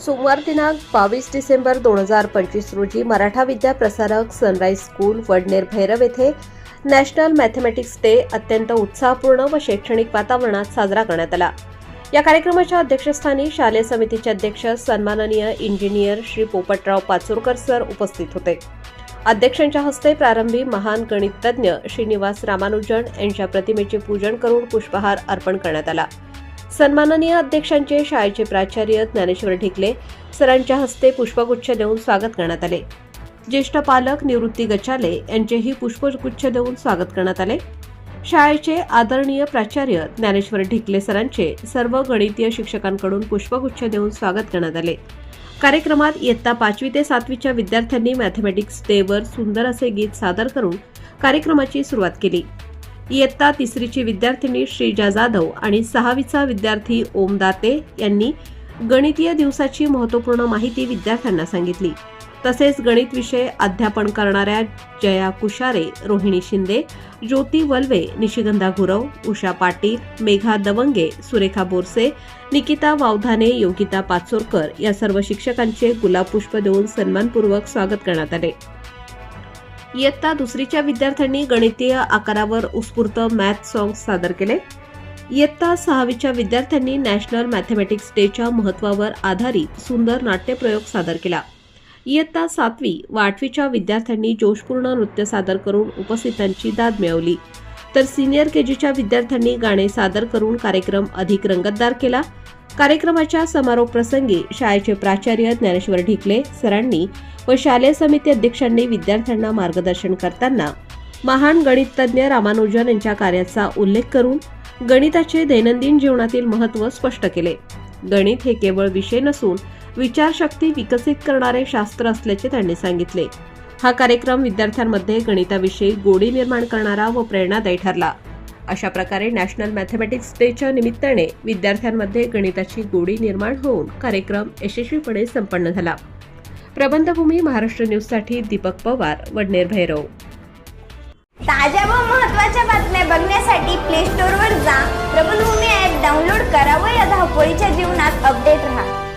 सोमवार दिनांक बावीस डिसेंबर दोन हजार पंचवीस रोजी मराठा विद्या प्रसारक सनराईज स्कूल वडनेर भैरव येथे नॅशनल मॅथमॅटिक्स डे अत्यंत उत्साहपूर्ण व शैक्षणिक वातावरणात साजरा करण्यात आला. या कार्यक्रमाच्या अध्यक्षस्थानी शालेय समितीचे अध्यक्ष सन्माननीय इंजिनियर श्री पोपटराव पाचोरकर सर उपस्थित होते. अध्यक्षांच्या हस्ते प्रारंभी महान गणिततज्ञ श्रीनिवास रामानुजन यांच्या प्रतिमेचे पूजन करून पुष्पहार अर्पण करण्यात आला. सन्माननीय अध्यक्षांचे शाळेचे प्राचार्य ज्ञानेश्वर ढिकले सरांच्या हस्ते पुष्पगुच्छ देऊन स्वागत करण्यात आले. ज्येष्ठ पालक निवृत्ती गचाले यांचेही पुष्पगुच्छ देऊन स्वागत करण्यात आले. शाळेचे आदरणीय प्राचार्य ज्ञानेश्वर ढिकले सरांचे सर्व गणितीय शिक्षकांकडून पुष्पगुच्छ देऊन स्वागत करण्यात आले. कार्यक्रमात इयत्ता पाचवी ते सातवीच्या विद्यार्थ्यांनी मॅथमॅटिक्स डेवर सुंदर असे गीत सादर करून कार्यक्रमाची सुरुवात केली. इयत्ता तिसरीची विद्यार्थिनी श्रीजा जाधव आणि सहावीचा विद्यार्थी ओम दाते यांनी गणितीय दिवसाची महत्त्वपूर्ण माहिती विद्यार्थ्यांना सांगितली. तसेच गणित विषय अध्यापन करणाऱ्या जया कुशारे रोहिणी शिंदे ज्योती वल्वे निशिगंधा गुरव उषा पाटील मेघा दवंगे सुरेखा बोरसे निकिता वावधाने योगिता पाचोरकर या सर्व शिक्षकांचे गुलाबपुष्प देऊन सन्मानपूर्वक स्वागत करण्यात आले. इयत्ता दुसरीच्या विद्यार्थ्यांनी गणितीय आकारावर उत्स्फूर्त मॅथ सॉंग सादर केले. इयत्ता सहावीच्या विद्यार्थ्यांनी नॅशनल मॅथमॅटिक्स डेच्या महत्वावर आधारित सुंदर नाट्यप्रयोग सादर केला. इयत्ता सातवी व आठवीच्या विद्यार्थ्यांनी जोशपूर्ण नृत्य सादर करून उपस्थितांची दाद मिळवली. तर सिनियर केजीच्या विद्यार्थ्यांनी गाणे सादर करून कार्यक्रम अधिक रंगतदार केला. कार्यक्रमाच्या समारोप प्रसंगी शाळेचे प्राचार्य ज्ञानेश्वर ढिकले सरांनी व शालेय समिती अध्यक्षांनी विद्यार्थ्यांना मार्गदर्शन करताना महान गणिततज्ञ रामानुजन यांच्या कार्याचा उल्लेख करून गणिताचे दैनंदिन जीवनातील महत्त्व स्पष्ट केले. गणित हे केवळ विषय नसून विचारशक्ती विकसित करणारे शास्त्र असल्याचे त्यांनी सांगितले. हा कार्यक्रम विद्यार्थ्यांमध्ये गणिताविषयी गोडी निर्माण करणारा व प्रेरणादायी ठरला. अशा प्रकारे नॅशनल मॅथमॅटिक्स डेच्या निमित्ताने विद्यार्थ्यांमध्ये गणिताची गोडी निर्माण होऊन कार्यक्रम यशस्वीपणे संपन्न झाला. प्रबंधभूमी महाराष्ट्र न्यूजसाठी दीपक पवार वडनेर भैरव. ताज्या व महत्त्वाच्या बातम्या बघण्यासाठी प्ले स्टोअरवर जा. प्रबंधभूमी ॲप डाउनलोड करा व या धावपळीच्या जीवनात अपडेट राहा.